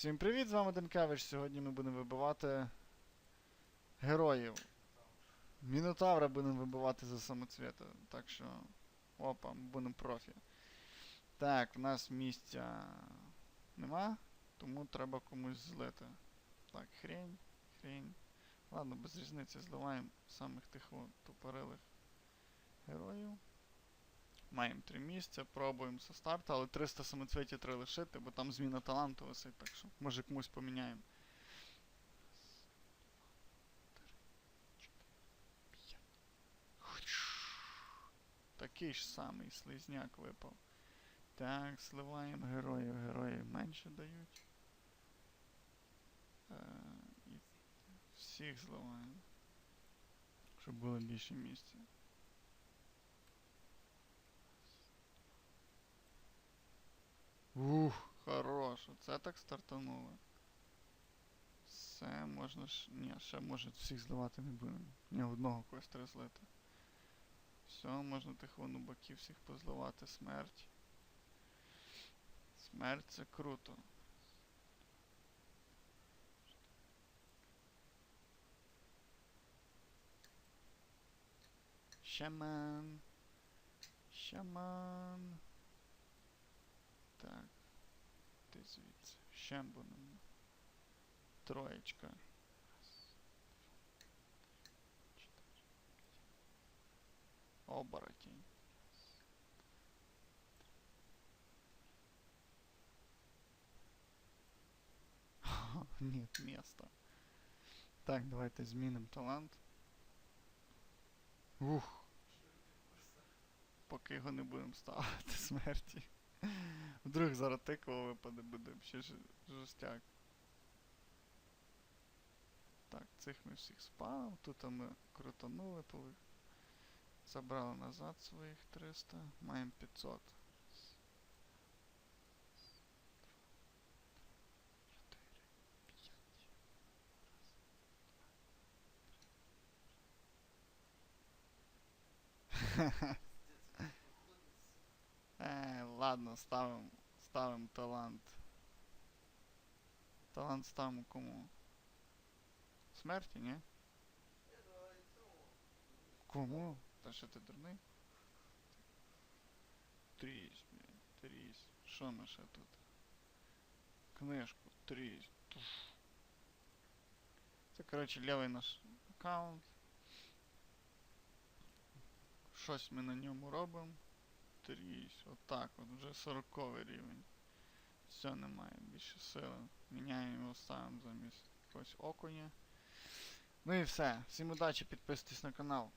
Всім привіт, з вами Денкевич. Сьогодні ми будемо вибивати героїв. Мінотавра будемо вибивати за самоцвіта. Так що. Опа, будемо профі. Так, в нас місця нема, тому треба комусь злити. Так, хрень, хрень. Ладно, без різниці зливаємо самих тих тупорилих. Маємо три місця, пробуємо со старту, але 300 самоцвітів треба лишити, бо там зміна таланту висить, так що може комусь поміняємо. Такий ж самий слизняк випав. Так, сливаємо героїв, героїв менше дають. Е, всіх зливаємо. Щоб було більше місця. Ух, хорош, оце так стартануло. Все, можна ж. Ні, ще може всіх зливати не будемо. Ні, одного когось треба злити. Все, можна тих вон боків всіх позливати. Смерть. Смерть це круто. Шаман. Шаман. Так. Ти звідси. Ще будемо. Троєчка. Два, три. Оборотень. Нет места. Так, давайте змінимо талант. Ух. Поки його не будемо ставити смерті. Вдруг зараз тикова випаде, буде ще ж- жестяк. Так, цих ми всіх спав. Тут ми крутанули, поли. Забрали назад своїх 300. Маємо 500. Раз, ладно, ставим, ставим талант. Талант ставимо кому? Смерті, ні? Кому? Та що ти дурний? Трісь, блін, трісь. Що ми ще тут? Книжку, трісь. Туф. Це, коротше, лівий наш аккаунт. Щось ми на ньому робимо. Трісь, отак от, вже 40 рівень. Все, немає більше сили. Міняємо його ставимо замість якогось окуня. Ну і все. Всім удачі, підписуйтесь на канал.